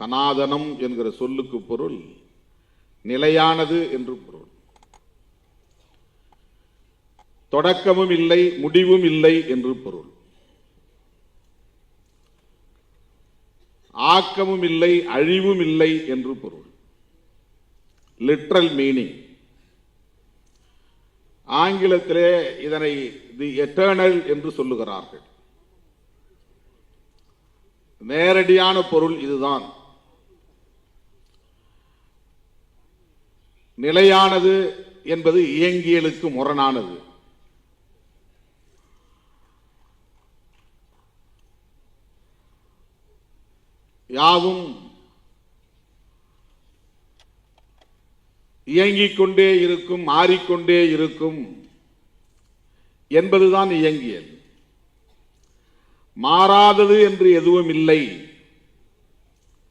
சனாதனம் என்கிற சொல்லுக்கு பொருள் நிலையானது என்று பொருள். தொடக்கமும் இல்லை முடிவும் இல்லை என்று பொருள். ஆக்கமும் இல்லை அழிவும் இல்லை என்று பொருள். லிட்ரல் மீனிங் ஆங்கிலத்திலே இதனை தி எட்டர்னல் என்று சொல்லுகிறார்கள். நேரடியான பொருள் இதுதான். நிலையானது என்பது இயங்கியலுக்கு முரணானது. யாவும் இயங்கிக் கொண்டே இருக்கும் மாறிக்கொண்டே இருக்கும் என்பதுதான் இயங்கியல். மாறாதது என்று எதுவும் இல்லை